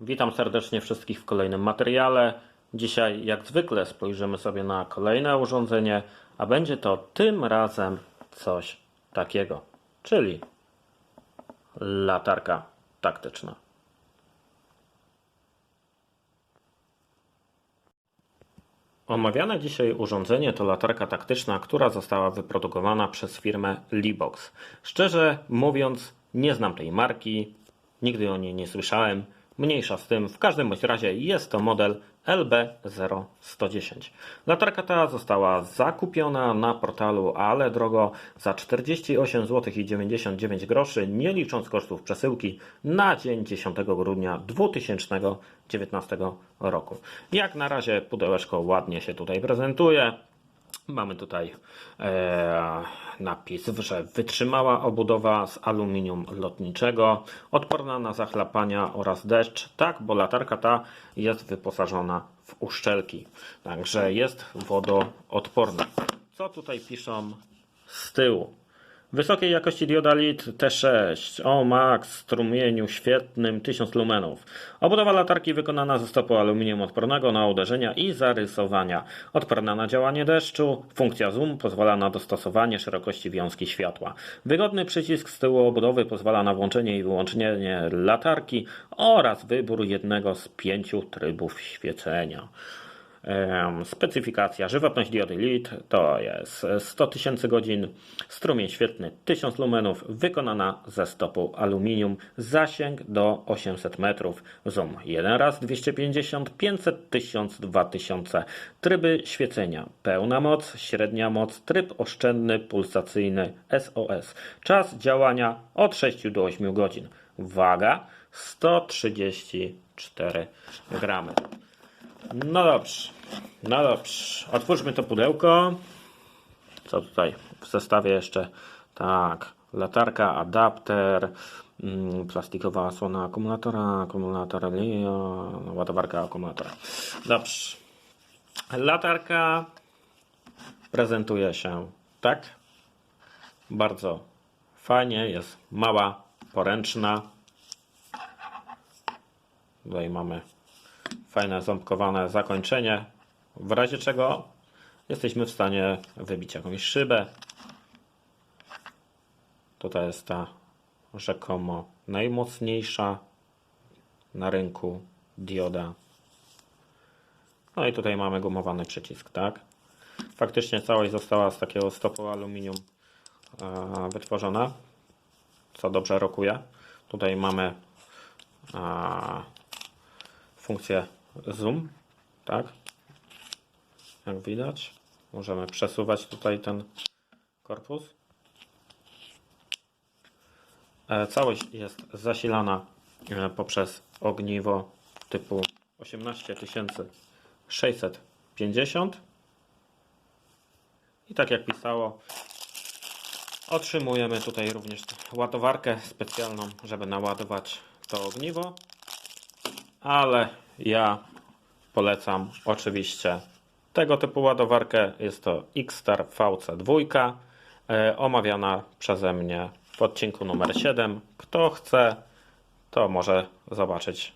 Witam serdecznie wszystkich w kolejnym materiale. Dzisiaj, jak zwykle, spojrzymy sobie na kolejne urządzenie, a będzie to tym razem coś takiego, czyli latarka taktyczna. Omawiane dzisiaj urządzenie to latarka taktyczna, która została wyprodukowana przez firmę Libox. Szczerze mówiąc, nie znam tej marki, nigdy o niej nie słyszałem. Mniejsza z tym, w każdym bądź razie jest to model LB0110. Latarka ta została zakupiona na portalu Ale Drogo za 48 zł i 99 groszy, nie licząc kosztów przesyłki na dzień 10 grudnia 2019 roku. Jak na razie pudełeczko ładnie się tutaj prezentuje. Mamy tutaj e, napis, że wytrzymała obudowa z aluminium lotniczego, odporna na zachlapania oraz deszcz. Tak, bo latarka ta jest wyposażona w uszczelki, także jest wodoodporna. Co tutaj piszą z tyłu? Wysokiej jakości dioda LID T6 o max strumieniu świetnym 1000 lumenów. Obudowa latarki wykonana ze stopu aluminium odpornego na uderzenia i zarysowania. Odporna na działanie deszczu. Funkcja zoom pozwala na dostosowanie szerokości wiązki światła. Wygodny przycisk z tyłu obudowy pozwala na włączenie i wyłączenie latarki oraz wybór jednego z pięciu trybów świecenia. Specyfikacja żywotność diody LID to jest 100 tysięcy godzin, strumień świetny 1000 lumenów, wykonana ze stopu aluminium, zasięg do 800 metrów, zoom 1 raz 250, 500, 1000, 2000, tryby świecenia, pełna moc, średnia moc, tryb oszczędny, pulsacyjny, SOS, czas działania od 6 do 8 godzin, waga 134 gramy. No dobrze, no dobrze. Otwórzmy to pudełko. Co tutaj w zestawie jeszcze? Tak, latarka, adapter, mm, plastikowa osłona akumulatora, akumulator LIO, ładowarka akumulatora. Dobrze. Latarka prezentuje się tak. Bardzo fajnie, jest mała, poręczna. Tutaj mamy fajne ząbkowane zakończenie, w razie czego jesteśmy w stanie wybić jakąś szybę. Tutaj jest ta rzekomo najmocniejsza na rynku dioda. No i tutaj mamy gumowany przycisk, tak? Faktycznie całość została z takiego stopu aluminium e, wytworzona, co dobrze rokuje. Tutaj mamy e, funkcję zoom, tak? Jak widać, możemy przesuwać tutaj ten korpus. E, Całość jest zasilana e, poprzez ogniwo typu 18650 i tak jak pisało otrzymujemy tutaj również ładowarkę specjalną, żeby naładować to ogniwo ale ja polecam oczywiście tego typu ładowarkę. Jest to Xstar VC2, e, omawiana przeze mnie w odcinku numer 7. Kto chce, to może zobaczyć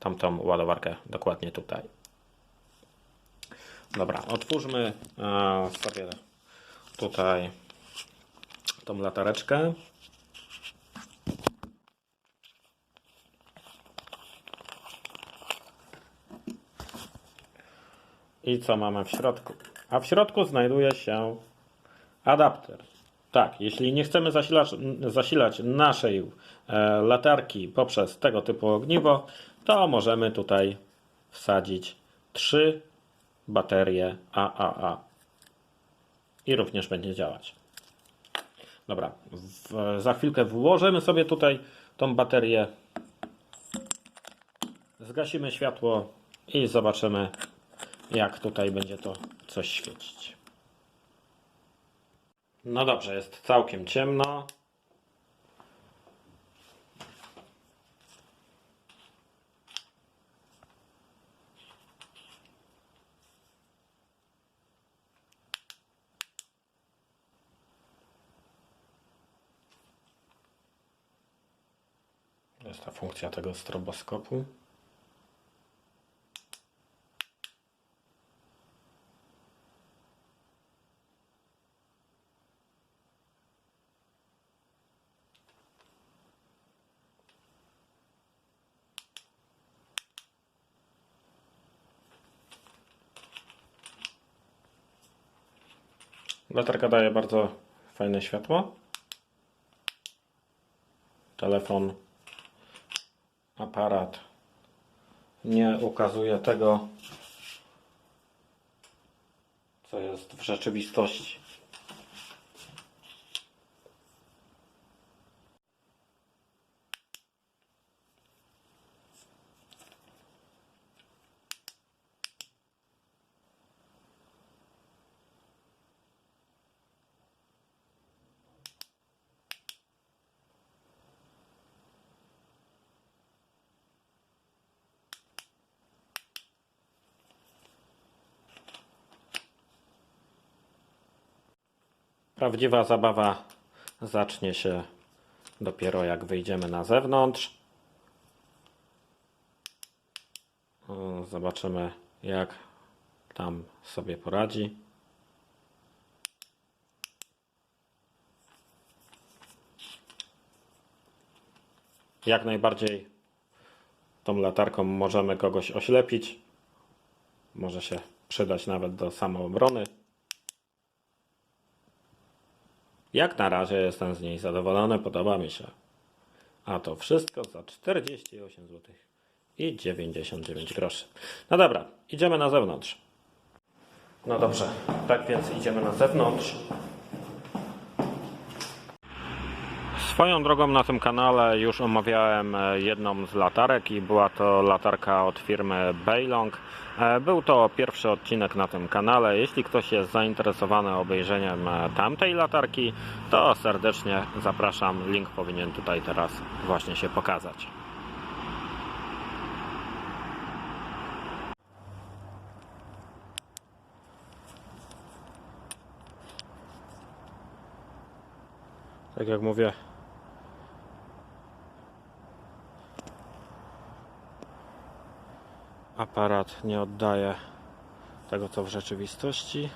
tamtą ładowarkę dokładnie tutaj. Dobra, otwórzmy e, sobie tutaj tą latareczkę. I co mamy w środku? A w środku znajduje się adapter. Tak, jeśli nie chcemy zasilać, zasilać naszej e, latarki poprzez tego typu ogniwo, to możemy tutaj wsadzić trzy baterie AAA. I również będzie działać. Dobra, w, za chwilkę włożymy sobie tutaj tą baterię. Zgasimy światło i zobaczymy, jak tutaj będzie to coś świecić. No dobrze, jest całkiem ciemno. Jest ta funkcja tego stroboskopu. Latarka daje bardzo fajne światło. Telefon, aparat nie ukazuje tego, co jest w rzeczywistości. Prawdziwa zabawa zacznie się dopiero jak wyjdziemy na zewnątrz. Zobaczymy jak tam sobie poradzi. Jak najbardziej tą latarką możemy kogoś oślepić. Może się przydać nawet do samoobrony. Jak na razie jestem z niej zadowolony, podoba mi się. A to wszystko za 48 zł i 99 groszy. No dobra, idziemy na zewnątrz. No dobrze, tak więc idziemy na zewnątrz. Swoją drogą na tym kanale już omawiałem e, jedną z latarek i była to latarka od firmy Beilong. E, Był to pierwszy odcinek na tym kanale. Jeśli ktoś jest zainteresowany obejrzeniem e, tamtej latarki, to serdecznie zapraszam. Link powinien tutaj teraz właśnie się pokazać. Tak jak mówię, aparat nie oddaje tego, co w rzeczywistości.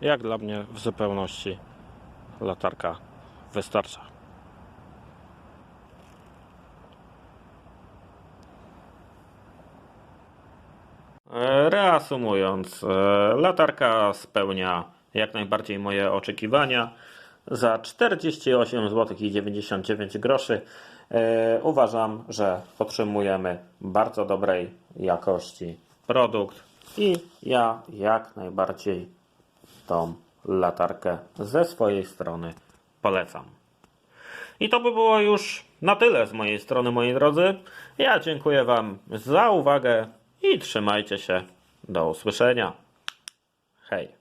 jak dla mnie w zupełności latarka wystarcza. E, reasumując, e, latarka spełnia jak najbardziej moje oczekiwania. Za 48 zł i 99 groszy e, uważam, że otrzymujemy bardzo dobrej jakości produkt i ja jak najbardziej tą latarkę ze swojej strony polecam. I to by było już na tyle z mojej strony, moi drodzy. Ja dziękuję Wam za uwagę i trzymajcie się. Do usłyszenia. Hej.